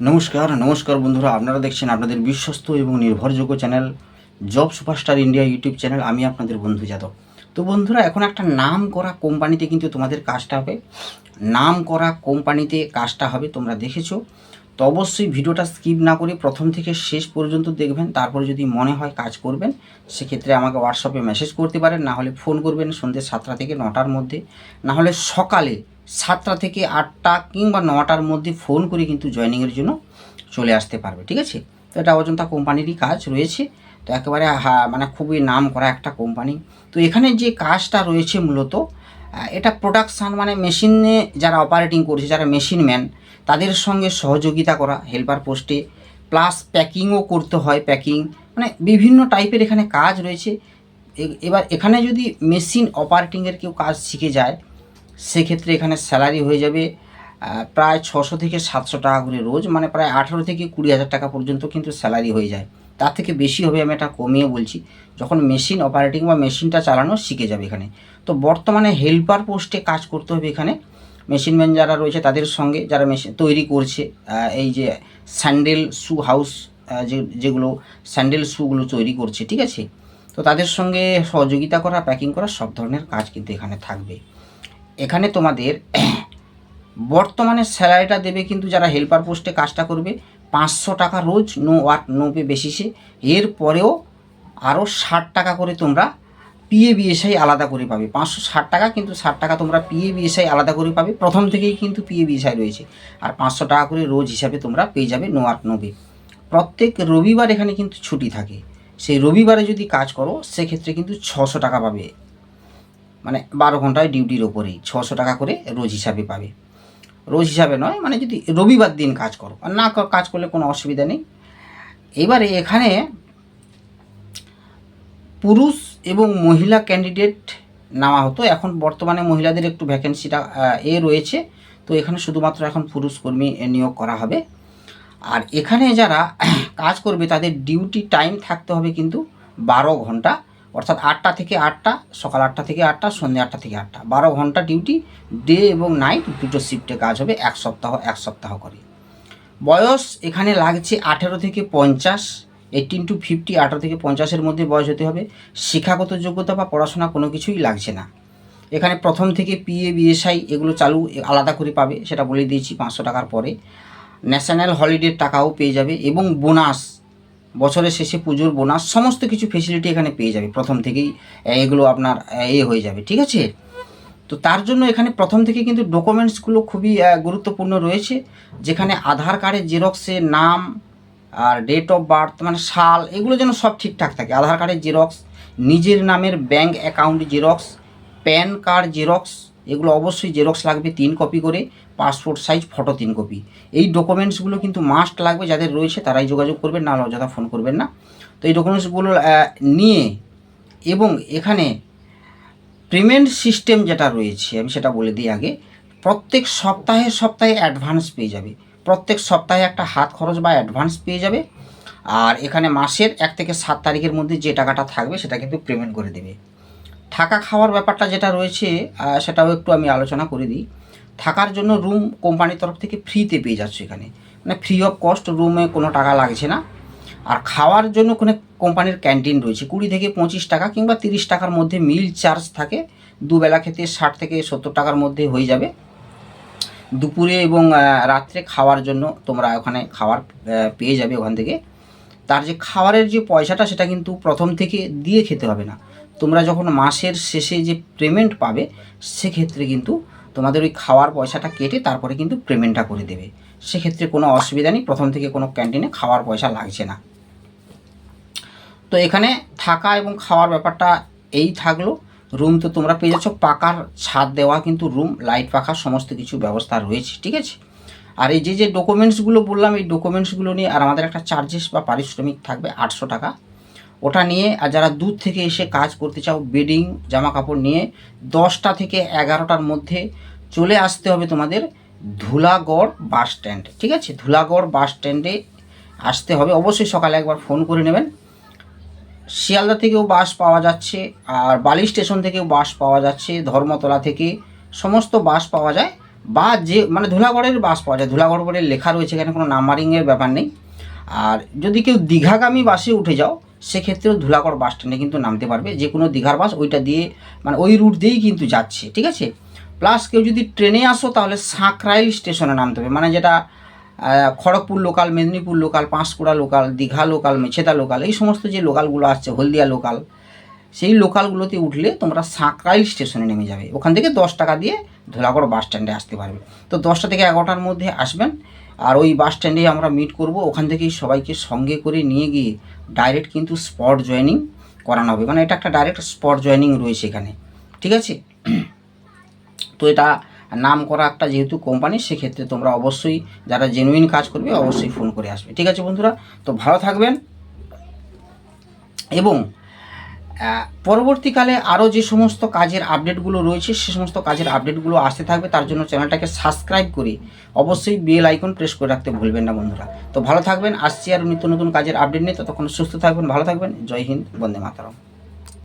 নমস্কার নমস্কার বন্ধুরা, আপনারা দেখছেন আপনাদের বিশ্বস্ত এবং নির্ভরযোগ্য channel job superstar India YouTube channel. আমি আপনাদের বন্ধু যাদব। তো বন্ধুরা, এখন একটা নাম করা কোম্পানিতে কিন্তু তোমাদের কাজটা হবে। নাম করা কোম্পানিতে কাজটা হবে, তোমরা দেখেছ। তো অবশ্যই ভিডিওটা স্কিপ না করে প্রথম থেকে শেষ পর্যন্ত দেখবেন, তারপরে যদি মনে হয় কাজ করবেন, সেক্ষেত্রে আমাকে হোয়াটসঅ্যাপে মেসেজ করতে পারেন, না হলে ফোন করবেন সন্ধ্যে সাতটা থেকে নটার মধ্যে। না হলে সকালে সাতটা থেকে আটটা কিংবা নটার মধ্যে ফোন করে কিন্তু জয়েনিংয়ের জন্য চলে আসতে পারবে, ঠিক আছে? তো এটা অজন্তা কোম্পানিরই কাজ রয়েছে। তো একেবারে মানে খুবই নাম করা একটা কোম্পানি। তো এখানে যে কাজটা রয়েছে মূলত এটা প্রোডাকশান মানে মেশিনে যারা অপারেটিং করছে, যারা মেশিন ম্যান তাদের সঙ্গে সহযোগিতা করা হেল্পার পোস্টে প্লাস প্যাকিংও করতে হয় প্যাকিং মানে বিভিন্ন টাইপের এখানে কাজ রয়েছে। এবার এখানে যদি মেশিন অপারেটিংয়ের কেউ কাজ শিখে যায় সেক্ষেত্রে এখানে স্যালারি হয়ে যাবে প্রায় ছশো থেকে সাতশো টাকা করে রোজ মানে প্রায় আঠারো থেকে কুড়ি হাজার টাকা পর্যন্ত কিন্তু স্যালারি হয়ে যায়। তার থেকে বেশি হবে আমি এটা কমিয়ে বলছি, যখন মেশিন অপারেটিং বা মেশিনটা চালানো শিখে যাবে এখানে। তো বর্তমানে হেল্পার পোস্টে কাজ করতে হবে এখানে মেশিনম্যান যারা রয়েছে তাদের সঙ্গে যারা মেশিন তৈরি করছে এই যে স্যান্ডেল শু হাউস যে, যেগুলো স্যান্ডেল শুগুলো তৈরি করছে, ঠিক আছে? তো তাদের সঙ্গে সহযোগিতা করা, প্যাকিং করা সব ধরনের কাজ কিন্তু এখানে থাকবে। এখানে তোমাদের বর্তমানে স্যালারিটা দেবে কিন্তু যারা হেল্পার পোস্টে কাজটা করবে পাঁচশো টাকা রোজ, নো ওয়ার্ক, নো পে বেসিসে। এরপরেও আরও ষাট টাকা করে তোমরা পিএ বিএসআই আলাদা করে পাবে। পাঁচশো ষাট টাকা কিন্তু ষাট টাকা তোমরা পিএ বিএসআই আলাদা করে পাবে। প্রথম থেকেই কিন্তু পিএ বিএসআই রয়েছে। আর পাঁচশো টাকা করে রোজ হিসাবে তোমরা পেয়ে যাবে নো ওয়ার্ক, নো পে। প্রত্যেক রবিবার এখানে কিন্তু ছুটি থাকে। সেই রবিবারে যদি কাজ করো, সেক্ষেত্রে কিন্তু ছশো টাকা পাবে। মানে বারো ঘন্টায় ডিউটির ওপরেই ছশো টাকা করে রোজ হিসাবে পাবে। রোজ হিসাবে নয় মানে যদি রবিবার দিন কাজ করো, আর না কাজ করলে কোনো অসুবিধা নেই। এবারে এখানে পুরুষ এবং মহিলা ক্যান্ডিডেট নেওয়া হতো। এখন বর্তমানে মহিলাদের একটু ভ্যাকেন্সিটা এ রয়েছে। তো এখানে শুধুমাত্র এখন পুরুষ কর্মী নিয়োগ করা হবে। আর এখানে যারা কাজ করবে, তাদের ডিউটি টাইম থাকতে হবে কিন্তু বারো ঘণ্টা। অর্থাৎ আটটা থেকে আটটা, সকাল আটটা থেকে আটটা, সন্ধ্যে আটটা থেকে আটটা। বারো ঘণ্টা ডিউটি ডে এবং নাইট দুটো শিফটে কাজ হবে, এক সপ্তাহ এক সপ্তাহ করে। বয়স এখানে লাগছে আঠেরো থেকে পঞ্চাশ এইটিন টু ফিফটি আঠেরো থেকে পঞ্চাশের মধ্যে বয়স হতে হবে। শিক্ষাগত যোগ্যতা বা পড়াশোনা কোনো কিছুই লাগছে না। এখানে প্রথম থেকে পিএ বিএসআই এগুলো চালু আলাদা করে পাবে, সেটা বলে দিয়েছি পাঁচশো টাকার পরে। ন্যাশনাল হলিডের টাকাও পেয়ে যাবে এবং বোনাস বছরের শেষে পুজোর বোনাস, সমস্ত কিছু ফেসিলিটি এখানে পেয়ে যাবে। প্রথম থেকেই এগুলো আপনার এ হয়ে যাবে, ঠিক আছে? তো তার জন্য এখানে প্রথম থেকে কিন্তু ডকুমেন্টসগুলো খুবই গুরুত্বপূর্ণ রয়েছে, যেখানে আধার কার্ডের জেরক্সের নাম আর ডেট অফ বার্থ মানে সাল, এগুলো যেন সব ঠিকঠাক থাকে। আধার কার্ডের জেরক্স, নিজের নামের bank account xerox PAN card xerox এগুলো অবশ্যই জেরক্স লাগবে তিন কপি করে পাসপোর্ট সাইজ ফটো তিন কপি এই ডকুমেন্টসগুলো কিন্তু মাস্ট লাগবে যাদের রয়েছে, তারাই যোগাযোগ করবেন, না অযথা ফোন করবেন না। তো এই ডকুমেন্টসগুলো নিয়ে এবং এখানে পেমেন্ট সিস্টেম যেটা রয়েছে, আমি সেটা বলে দিই আগে, প্রত্যেক সপ্তাহে সপ্তাহে অ্যাডভান্স পেয়ে যাবে। প্রত্যেক সপ্তাহে একটা হাত খরচ বা অ্যাডভান্স পেয়ে যাবে। আর এখানে মাসের এক থেকে সাত তারিখের মধ্যে যে টাকাটা থাকবে, সেটা কিন্তু পেমেন্ট করে দেবে। থাকা খাওয়ার ব্যাপারটা যেটা রয়েছে সেটাও একটু আমি আলোচনা করে দিই। থাকার জন্য রুম কোম্পানির তরফ থেকে ফ্রিতে পেয়ে যাচ্ছে এখানে। মানে ফ্রি অফ কস্ট রুমে কোনো টাকা লাগছে না। আর খাওয়ার জন্য কোনো কোম্পানির ক্যান্টিন রয়েছে। কুড়ি থেকে পঁচিশ টাকা কিংবা তিরিশ টাকার মধ্যে মিল চার্জ থাকে। দুবেলা খেতে ষাট থেকে সত্তর টাকার মধ্যে হয়ে যাবে। দুপুরে এবং রাত্রে খাওয়ার জন্য তোমরা ওখানে আহ, পেয়ে যাবে ওখান থেকে। তার যে খাবারের যে পয়সাটা সেটা কিন্তু প্রথম থেকে দিয়ে খেতে হবে না। তোমরা যখন মাসের শেষে যে পেমেন্ট পাবে, সেক্ষেত্রে কিন্তু তোমাদের ওই খাওয়ার পয়সাটা কেটে তারপরে কিন্তু পেমেন্টটা করে দেবে। সেক্ষেত্রে কোনো অসুবিধা নেই, প্রথম থেকে কোনো ক্যান্টিনে খাওয়ার পয়সা লাগছে না। তো এখানে থাকা এবং খাওয়ার ব্যাপারটা এই থাকল। রুম তো তোমরা পেয়ে যাচ্ছ, পাকার ছাদ দেওয়া কিন্তু রুম লাইট পাখা, সমস্ত কিছু ব্যবস্থা রয়েছে, ঠিক আছে? আর এই যে যে ডকুমেন্টসগুলো বললাম, এই ডকুমেন্টসগুলো নিয়ে আর আমাদের একটা চার্জেস বা পারিশ্রমিক থাকবে আটশো টাকা। ওটা নিয়ে আর যারা দূর থেকে এসে কাজ করতে চাও, বেডিং জামা কাপড় নিয়ে দশটা থেকে এগারোটার মধ্যে চলে আসতে হবে তোমাদের ধুলাগড় বাস স্ট্যান্ড, ঠিক আছে? ধুলাগড় বাস স্ট্যান্ডে আসতে হবে। অবশ্যই সকালে একবার ফোন করে নেবেন। শিয়ালদা থেকেও বাস পাওয়া যাচ্ছে আর বালি স্টেশন থেকেও বাস পাওয়া যাচ্ছে, ধর্মতলা থেকে সমস্ত বাস পাওয়া যায় বা যে মানে ধুলাগড়ের বাস পাওয়া যায়। ধুলাগড় বলে লেখা রয়েছে এখানে, কোনো নাম্বারিংয়ের ব্যাপার নেই। আর যদি কেউ দীঘাগামী বাসে উঠে যাও সেক্ষেত্রেও ধুলাগড় বাস স্ট্যান্ডে কিন্তু নামতে পারবে। যে কোনো দীঘার বাস ওইটা দিয়ে মানে ওই রুট দিয়েই কিন্তু যাচ্ছে, ঠিক আছে? প্লাস কেউ যদি ট্রেনে আসো, তাহলে সাঁকরাইল স্টেশনে নামতে হবে। মানে যেটা Kharagpur local Medinipur local Panskura local Digha local Mecheda local এই সমস্ত যে লোকালগুলো আসছে, হলদিয়া লোকাল সেই লোকালগুলোতে উঠলে তোমরা সাঁকরাইল স্টেশনে নেমে যাবে। ওখান থেকে দশ টাকা দিয়ে ধুলাগড় বাস স্ট্যান্ডে আসতে পারবে। তো দশটা থেকে এগারোটার মধ্যে আসবেন। আর ওই বাস স্ট্যান্ডে আমরা মিট করব। ওখান থেকেই সবাইকে সঙ্গে করে নিয়ে গিয়ে ডাইরেক্ট কিন্তু স্পট জয়েনিং করানো হবে। মানে এটা একটা ডাইরেক্ট স্পট জয়েনিং রয়েছে এখানে। ঠিক আছে? তো এটা নাম করা একটা যেহেতু কোম্পানি সেক্ষেত্রে তোমরা অবশ্যই যারা জেনুইন কাজ করবে, অবশ্যই ফোন করে আসবে। ঠিক আছে বন্ধুরা? তো ভালো থাকবেন। এবং পরবর্তীকালে আরও যে সমস্ত কাজের আপডেটগুলো রয়েছে, সে সমস্ত কাজের আপডেটগুলো আসতে থাকবে, তার জন্য চ্যানেলটাকে সাবস্ক্রাইব করে অবশ্যই বেল আইকন প্রেস করে রাখতে ভুলবেন না বন্ধুরা। তো ভালো থাকবেন, আসছি আর নিত্য নতুন কাজের আপডেট নিয়ে, ততক্ষণ সুস্থ থাকবেন, ভালো থাকবেন, জয় হিন্দ, বন্দে মাতারম।